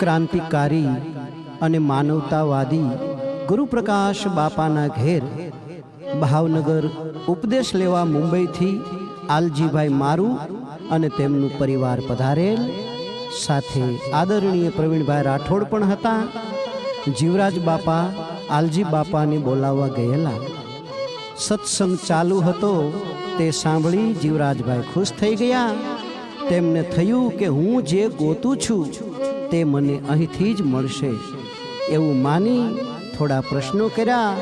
ક્રાંતિકારી અને માનવતાવાદી ગુરુપ્રકાશ બાપાના ઘેર ભાવનગર ઉપદેશ લેવા મુંબઈથી આલજીભાઈ મારું અને તેમનું પરિવાર પધારેલ. સાથે આદરણીય પ્રવીણભાઈ રાઠોડ પણ હતા. જીવરાજ બાપા, આલજી બાપાને બોલાવવા ગયેલા. સત્સંગ ચાલુ હતો તે સાંભળી જીવરાજભાઈ ખુશ થઈ ગયા. તેમને થયું કે હું જે ગોતું છું, તે મને અહીંથી જ મળશે. એવું માની થોડા પ્રશ્નો કર્યા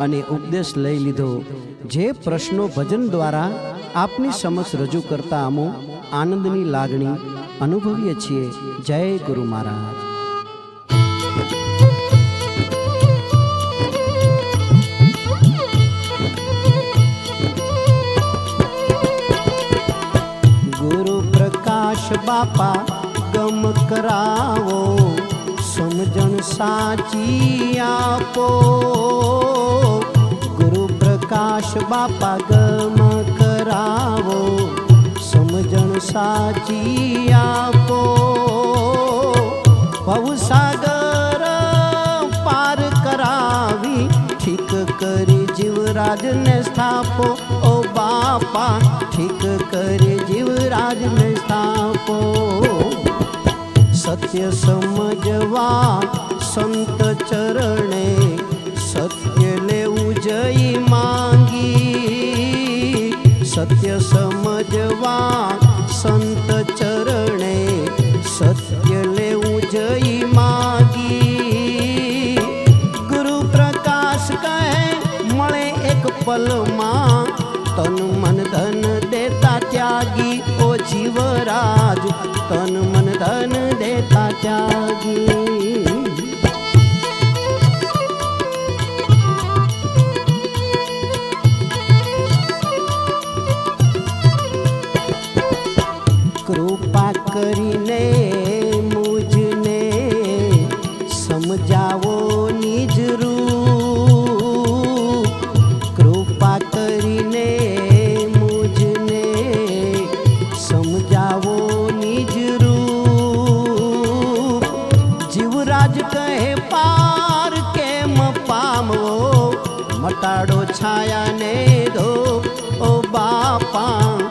અને ઉપદેશ લઈ લીધો. જે પ્રશ્નો ભજન દ્વારા આપની સમક્ષ રજૂ કરતા અમો આનંદની લાગણી અનુભવીએ છીએ. જય ગુરુ મહારાજ. પ્રકાશ બાપા, ગમ કરાવો, સમજણ સાચી આપો. ગુરુ પ્રકાશ બાપા, ગમ કરાવો, સમજણ સાચી આપો. ભવસાગર ઠીક કરી જીવરાજને સ્થાપો. ઓ બાપા ઠીક કરી જીવરાજને સ્થાપો. સત્ય સમજવા સંત ચરણે પલમાં તન મન ધન દેતા ત્યાગી, ઓ જીવરાજ, તન મન ધન દેતા ત્યાગી. કૃપા કરીને મુજને સમજાવો મટાડો છાયાને ધો ઓ બાપા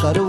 કરવું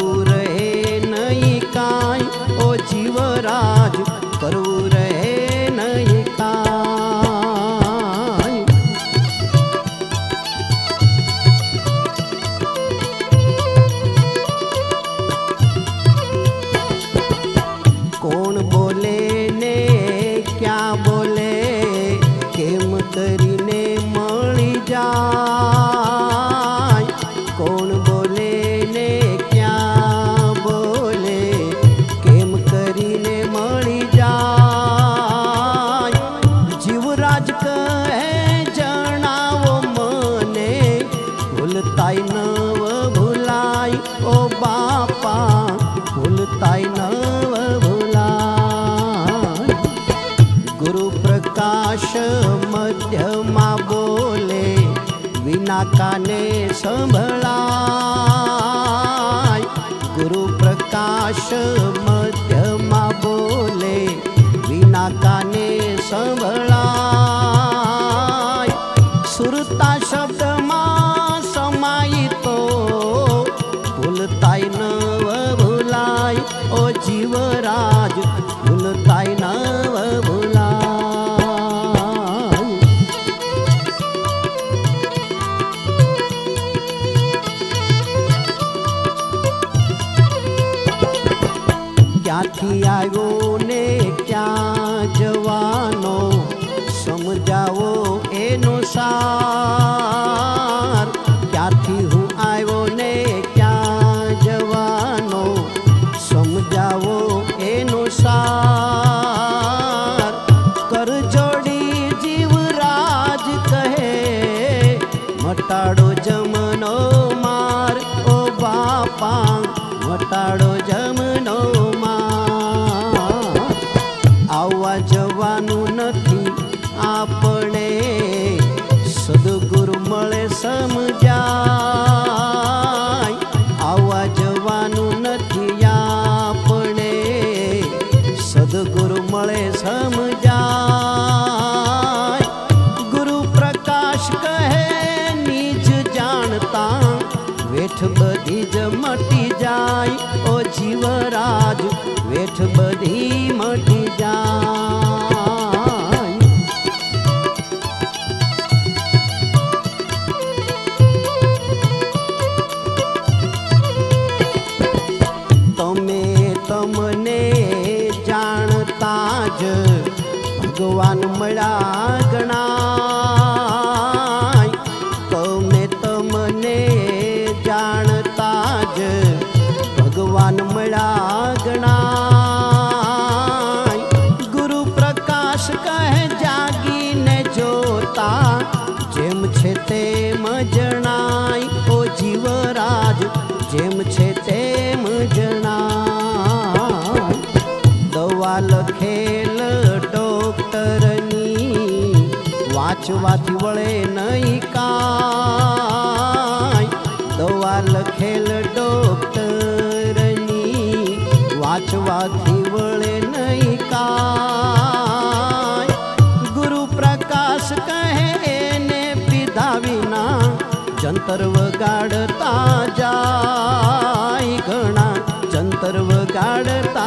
મધ્યમાં બોલે વિના કાને સંભળાય. ગુરુ પ્રકાશ મધ્યમાં બોલે વિના કાને સંભળાય. I go. જવાનું નથી આપણે. સદગુરુ મળે સમજાય. ગુરુ પ્રકાશ કહે, નિજ જાણતા. વેઠ બધી જ મટી જાય. ઓ જીવરાજ, વેઠ બધી મટી જાય. ભગવાન મળ્યા ગણાય. તમે તમને જાણતા જ ભગવાન મળ્યા ગણાય. ગુરુ પ્રકાશ કહે, જાગીને જોતા જેમ છે તેમ જણાય. ઓ જીવરાજ, જેમ છે વાંચવાથી વળે નહીં કાંઈ દવા લખેલ ડોક્ટરની વાંચવાથી વળે નહીં કાંઈ ગુરુ પ્રકાશ કહે એને પીધા વિના જંતર વગાડતા જાય ઘણા જંતર વગાડતા